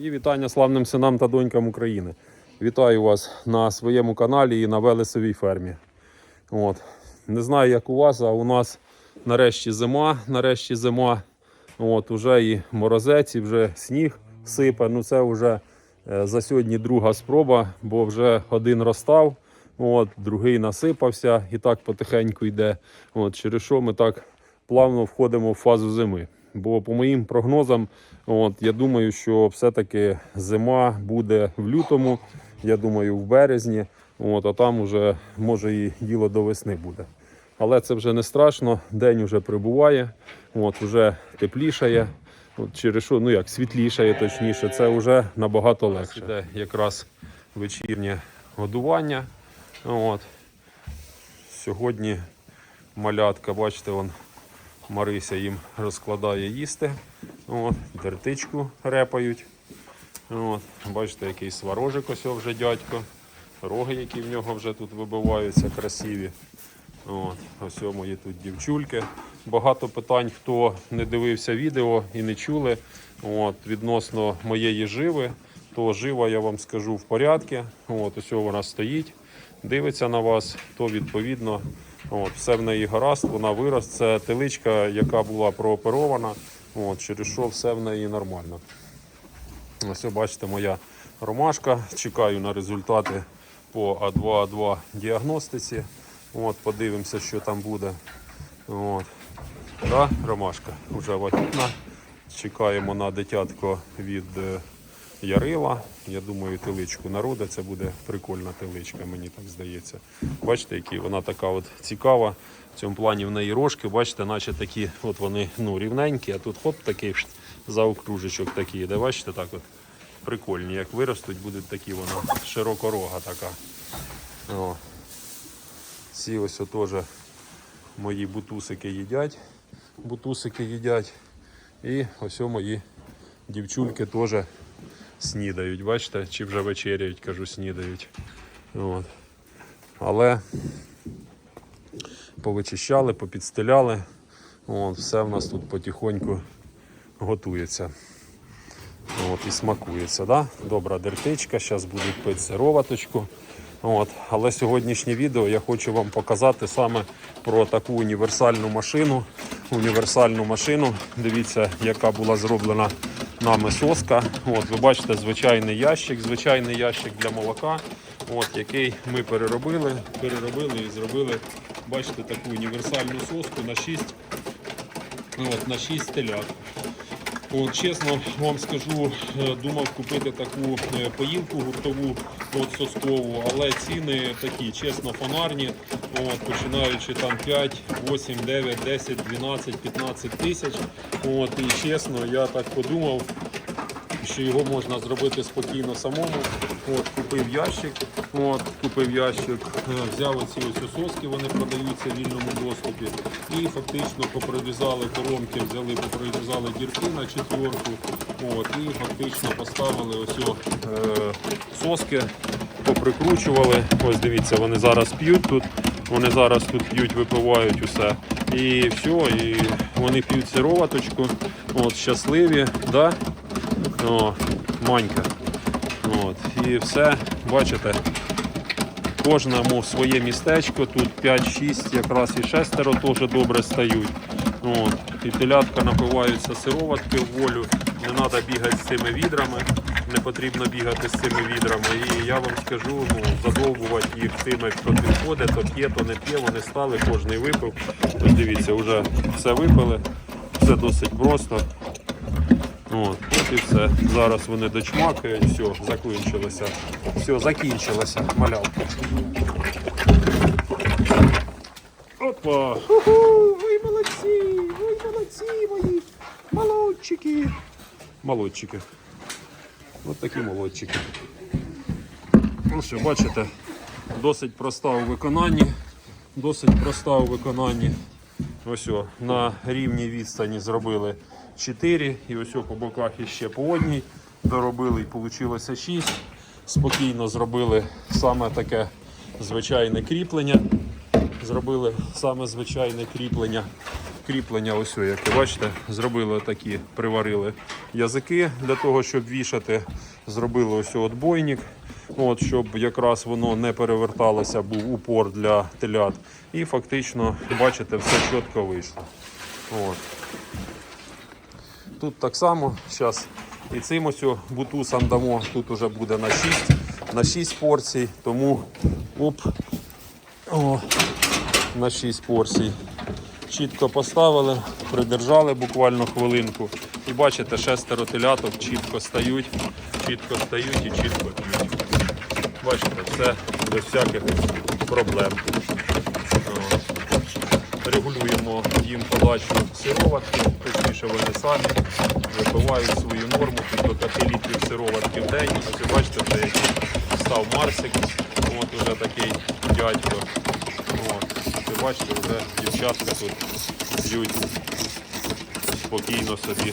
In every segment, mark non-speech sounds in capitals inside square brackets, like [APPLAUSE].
Мої вітання славним синам та донькам України. Вітаю вас на своєму каналі і на Велесовій фермі. От. Не знаю, як у вас, а у нас нарешті зима, нарешті зима. От, уже і морозець, і вже сніг сипе. Ну це вже е, за сьогодні друга спроба, бо вже один розстав, от, другий насипався і так потихеньку йде. От, через що ми так плавно входимо в фазу зими. Бо по моїм прогнозам, от, я думаю, що все-таки зима буде в лютому, я думаю, в березні, от, а там уже може і діло до весни буде. Але це вже не страшно, день вже прибуває, от, вже теплішає. От, через що, ну як світлішає, точніше, це вже набагато легше. Іде якраз вечірнє годування. От. Сьогодні малятка, бачите, вон Марися їм розкладає їсти. От, дертичку репають. От, бачите, який сварожик ось вже дядько. Роги, які в нього вже тут вибиваються, красиві. От, ось мої тут дівчульки. Багато питань, хто не дивився відео і не чули от, відносно моєї живи, то жива, я вам скажу, в порядку. От, ось вона стоїть, дивиться на вас, то відповідно от, все в неї гаразд, вона вирос. Це теличка, яка була прооперована, от, через що все в неї нормально. Ось бачите, моя ромашка. Чекаю на результати по А2А2 діагностиці. От, подивимося, що там буде. От. Да, ромашка вже вагітна. Чекаємо на дитятко від е, Ярила. Я думаю, теличку народа. Це буде прикольна теличка, мені так здається. Бачите, які вона така от цікава. В цьому плані в неї рожки, бачите, наче такі, от вони ну, рівненькі, а тут хоп, такий заокружечок такий. Де бачите, так от прикольні. Як виростуть, будуть такі вона широкорога така. О. Ці ось теж мої бутусики їдять. Бутусики їдять. І ось мої дівчульки теж снідають. Бачите, чи вже вечеряють, кажу, снідають. От. Але повичищали, попідстеляли. От, все в нас тут потихоньку готується. От, і смакується. Да? Добра дертичка, зараз будуть пити сироваточку. От. Але сьогоднішнє відео я хочу вам показати саме про таку універсальну машину. Універсальну машину. Дивіться, яка була зроблена нами соска. От, ви бачите, звичайний ящик, звичайний ящик для молока, от, який ми переробили, переробили і зробили, бачите, таку універсальну соску на 6, от, на 6 телят. От, чесно вам скажу, е, думав купити таку е, поїлку гуртову соскову, але ціни такі, чесно, фонарні, от, починаючи там 5, 8, 9, 10, 12, 15 тисяч. От, і чесно, я так подумав, що його можна зробити спокійно самому. От, купив ящик, от, купив ящик, е, взяв оці ось соски, вони продаються в вільному доступі. І фактично попровізали коронки, взяли, попровізали дірки на четверку. От, і фактично поставили ось о, е, соски, поприкручували. Ось дивіться, вони зараз п'ють тут. Вони зараз тут п'ють, випивають усе. І все, і вони п'ють сироваточку. От, щасливі. Да? О, манька. От, і все, бачите, кожному своє містечко, тут 5-6, якраз і шестеро теж добре стають. От, і телятка напиваються сироватки в волю, не треба бігати з цими відрами, не потрібно бігати з цими відрами. І я вам скажу, ну, задовбувати їх тими, хто підходить, то п'є, то не п'є, вони стали, кожний випив. Ось дивіться, вже все випили, все досить просто. От, от і все. Зараз вони дочмакають, все, закінчилося. Все, закінчилося, малявка. Опа! Уху, ви молодці! Ви молодці мої! Молодчики! Молодчики. От такі молодчики. Ну що, бачите, досить проста у виконанні. Досить проста у виконанні. Ось о, на рівній відстані зробили 4 і ось по боках іще по одній. Доробили і вийшло 6. Спокійно зробили саме таке звичайне кріплення. Зробили саме звичайне кріплення. кріплення, ось о, яке бачите, зробили такі, приварили язики для того, щоб вішати. Зробили ось отбойник, от, щоб якраз воно не переверталося, був упор для телят. І фактично, бачите, все чітко вийшло. От. Тут так само, зараз і цим ось бутусам дамо, тут уже буде на 6, на 6 порцій, тому оп, о, на 6 порцій. Чітко поставили, придержали буквально хвилинку. І бачите, шестеро теляток чітко стають, чітко стають і чітко п'ють. Бачите, все без всяких проблем. Регулюємо їм подачу сироватки, точніше вони самі випивають свою норму під до 5 літрів сироватки в день. Ось бачите, вже який став Марсик, от уже такий дядько. От. Ви бачите, вже дівчатка тут п'ють спокійно собі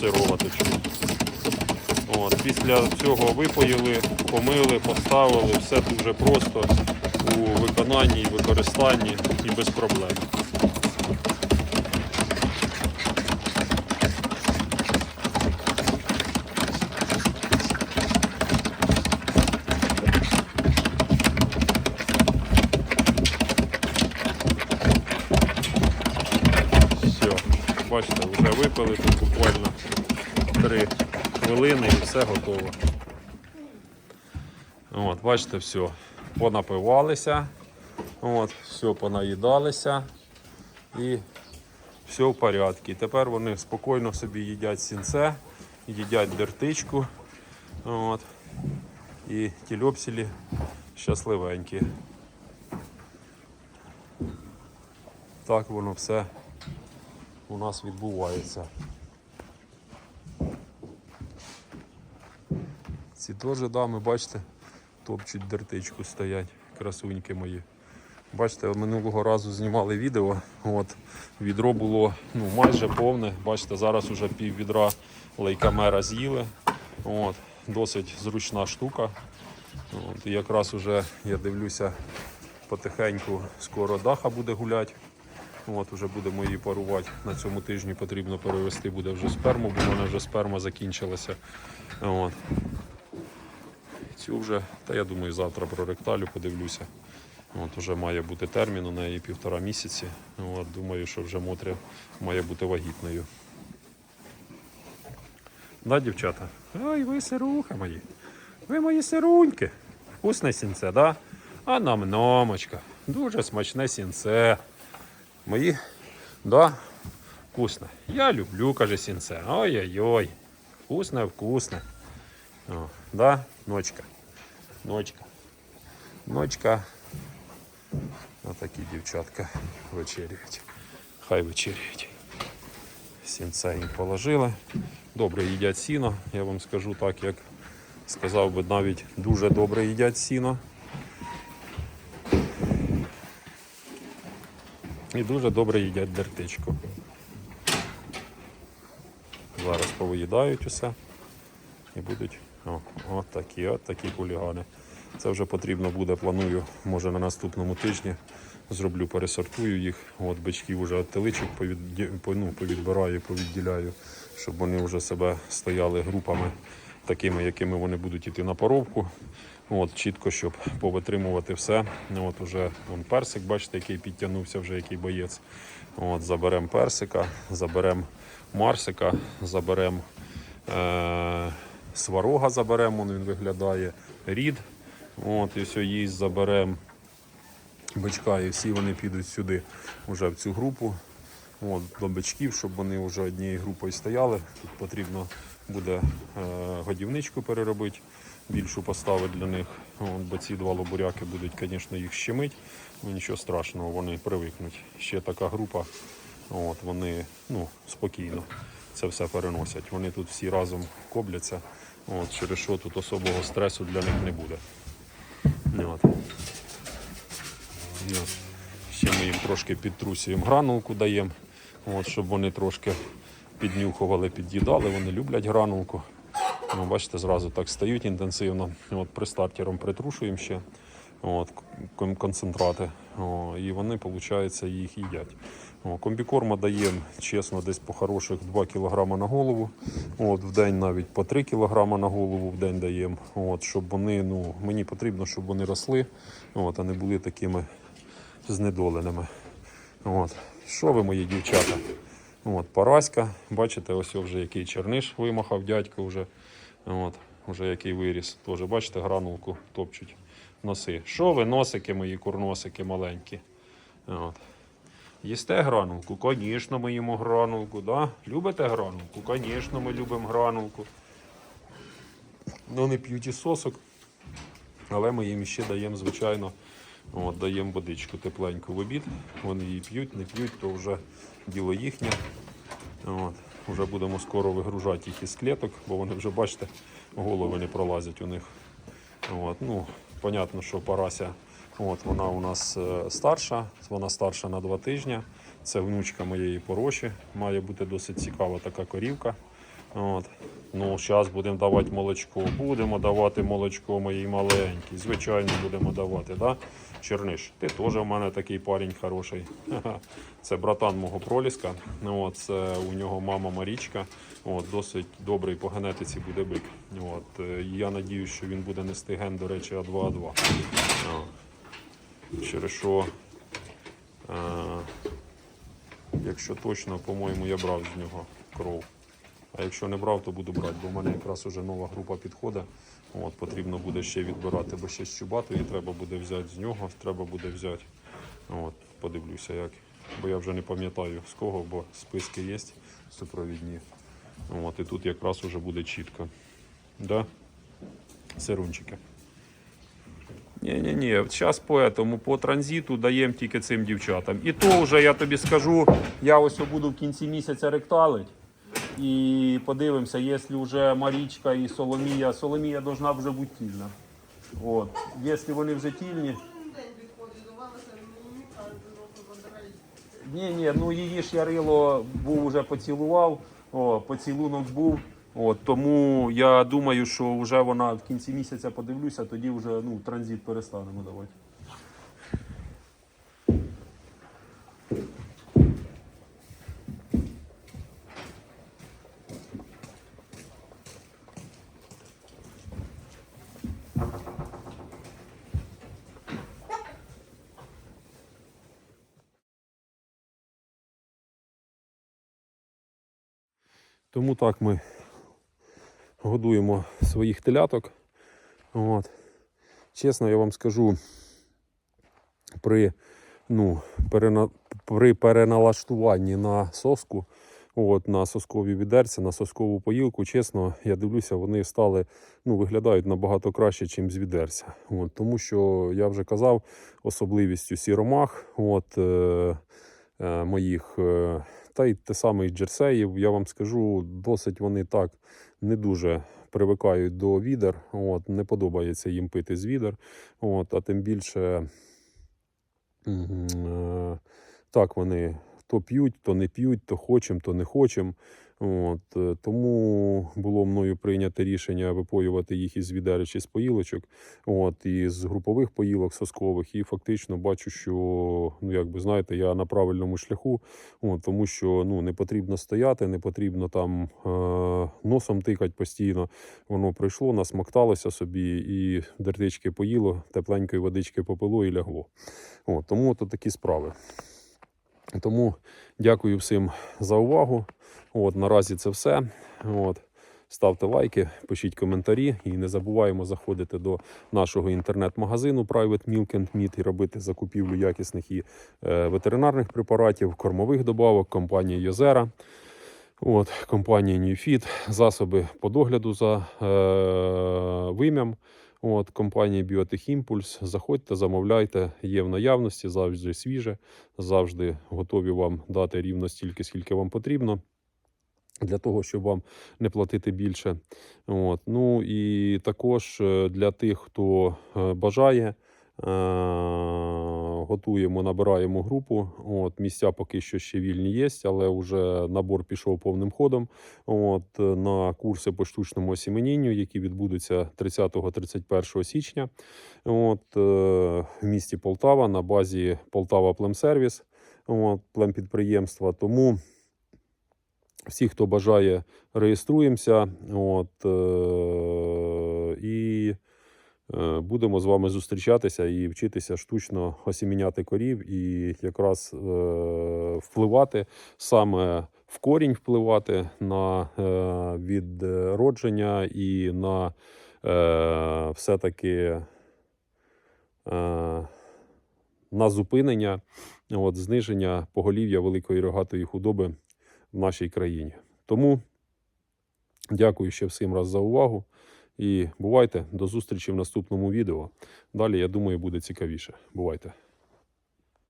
сироваточку. От. Після цього випоїли, помили, поставили, все дуже просто у виконанні і використанні і без проблем. Все, бачите, вже випили тут буквально 3 хвилини і все готово. От, бачите, все. Понапивалися, от, все понаїдалися і все в порядку. Тепер вони спокійно собі їдять сінце, їдять дертичку. От, і тільопсілі щасливенькі. Так воно все у нас відбувається. Ці теж дами, бачите, топчуть дертичку стоять, красуньки мої. Бачите, минулого разу знімали відео. От, відро було ну, майже повне. Бачите, зараз уже пів відра лейкамера з'їли. От, досить зручна штука. От, і якраз уже я дивлюся потихеньку, скоро даха буде гуляти. От, уже будемо її парувати. На цьому тижні потрібно перевести буде вже сперму, бо в мене вже сперма закінчилася. От. Цю вже, та я думаю, завтра про ректалю подивлюся. От уже має бути термін у неї півтора місяці. От, думаю, що вже Мотря має бути вагітною. Да, дівчата? Ой, ви сируха мої. Ви мої сируньки. Вкусне сінце, да? А нам номочка. Дуже смачне сінце. Мої, да, вкусне. Я люблю, каже сінце. Ой-ой-ой. Вкусне, вкусне. О, да, ночка. Ночка. Ночка. Отакі дівчатка вечеряють. Хай вечеряють. Сінце їм положили. Добре їдять сіно, я вам скажу так, як сказав би, навіть дуже добре їдять сіно. І дуже добре їдять дертичку. Зараз повиїдають усе і будуть о, от такі, от такі хулігани. Це вже потрібно буде, планую, може на наступному тижні зроблю, пересортую їх. От бичків вже від ну, повідбираю, повідділяю, щоб вони вже себе стояли групами такими, якими вони будуть йти на поровку. От, чітко, щоб повитримувати все. От уже вон персик, бачите, який підтягнувся, вже який боєць. От, заберемо персика, заберемо марсика, заберемо е- сварога заберемо, він виглядає рід. От, і все, їсть заберемо бичка, і всі вони підуть сюди, вже в цю групу. От, до бичків, щоб вони вже однією групою стояли. Тут потрібно буде е, годівничку переробити, більшу поставити для них. От, бо ці два лобуряки будуть, звісно, їх щемить. Ну, нічого страшного, вони привикнуть. Ще така група, от, вони ну, спокійно це все переносять. Вони тут всі разом кобляться, от, через що тут особого стресу для них не буде. От. Ну, Ще ми їм трошки підтрусюємо гранулку даємо, от, щоб вони трошки піднюхували, під'їдали. Вони люблять гранулку. Ну, бачите, зразу так стають інтенсивно. От, при стартером притрушуємо ще от, концентрати. О, і вони, виходить, їх їдять. О, комбікорма даємо, чесно, десь по хороших 2 кг на голову. От, в день навіть по 3 кг на голову в день даємо. От, щоб вони, ну, мені потрібно, щоб вони росли, от, а не були такими знедоленими. От. Що ви, мої дівчата? От, Параська, бачите, ось вже який черниш вимахав дядько вже. От, вже який виріс. Теж, бачите, гранулку топчуть носи. Що ви, носики мої, курносики маленькі? От. Їсте гранулку? Звісно, ми їмо гранулку. Да? Любите гранулку? Звісно, ми любимо гранулку. Ну, не п'ють і сосок, але ми їм ще даємо, звичайно, от, даємо водичку тепленьку в обід. Вони її п'ють, не п'ють, то вже діло їхнє. От. Вже будемо скоро вигружати їх із клеток, бо вони вже, бачите, голови не пролазять у них. От. Ну, понятно, що Парася, от, вона у нас е, старша, вона старша на два тижні. Це внучка моєї пороші. Має бути досить цікава така корівка. От. Ну, зараз будемо давати молочко. Будемо давати молочко моїй маленькій. Звичайно, будемо давати. Да? Черниш, ти теж у мене такий парень хороший. [LAUGHS] Це братан мого проліска. Ну, От, це у нього мама Марічка. От, досить добрий по генетиці буде бик. От, е, я надіюсь, що він буде нести ген, до речі, А2А2. Через що, е, якщо точно, по-моєму, я брав з нього кров. А якщо не брав, то буду брати, бо в мене якраз уже нова група підходить. От, потрібно буде ще відбирати, бо ще з чубатої треба буде взяти з нього, треба буде взяти. От, подивлюся як. Бо я вже не пам'ятаю з кого, бо списки є супровідні. От, і тут якраз уже буде чітко. Да? Сирунчики. Ні-ні-ні, зараз по этому, по транзиту даємо тільки цим дівчатам. І то вже я тобі скажу, я ось буду в кінці місяця ректалить. І подивимося, якщо вже Марічка і Соломія, Соломія должна вже бути тільна. От. Якщо вони вже тільні, ні, ні, ну її ж Ярило був уже поцілував, о, поцілунок був. От, тому я думаю, що вже вона в кінці місяця подивлюся, тоді вже ну, транзит перестанемо давати. Тому так ми годуємо своїх теляток. От. Чесно, я вам скажу, при, ну, перена, при переналаштуванні на соску, от, на соскові відерці, на соскову поїлку, чесно, я дивлюся, вони стали, ну, виглядають набагато краще, ніж з відерця. От, тому що я вже казав, особливістю сіромах от, е, моїх. Е, та й те саме і джерсеїв, я вам скажу, досить вони так не дуже привикають до відер. От, не подобається їм пити з відер. От, а тим більше е, так вони то п'ють, то не п'ють, то хочемо, то не хочемо. От, е, тому було мною прийнято рішення випоювати їх із відер чи з поїлочок, от, і з групових поїлок соскових. І фактично бачу, що ну, якби знаєте, я на правильному шляху. От, тому що ну, не потрібно стояти, не потрібно там е, носом тикати постійно. Воно прийшло, насмокталося собі, і дертички поїло, тепленької водички попило і лягло. От, тому то такі справи. Тому дякую всім за увагу. От, наразі це все. От. Ставте лайки, пишіть коментарі і не забуваємо заходити до нашого інтернет-магазину Private Milk and Meat і робити закупівлю якісних і е, ветеринарних препаратів, кормових добавок компанії Йозера. От, компанія NewFit, засоби по догляду за е, вим'ям. От, компанія Biotech Impulse. Заходьте, замовляйте, є в наявності, завжди свіже, завжди готові вам дати рівно стільки, скільки вам потрібно. Для того, щоб вам не платити більше. От. Ну і також е, для тих, хто е, бажає е, готуємо, набираємо групу. От, місця поки що ще вільні є, але вже набор пішов повним ходом. От, на курси по штучному осіменінню, які відбудуться 30-31 січня. От, в місті Полтава на базі Полтава Племсервіс, племпідприємства. Тому всі, хто бажає, реєструємося. От, е, і е, будемо з вами зустрічатися і вчитися штучно осіміняти корів і якраз е, впливати саме в корінь впливати на е, відродження і на е, все-таки е, на зупинення, от, зниження поголів'я великої рогатої худоби в нашій країні. Тому дякую ще всім раз за увагу. І бувайте до зустрічі в наступному відео. Далі, я думаю, буде цікавіше. Бувайте.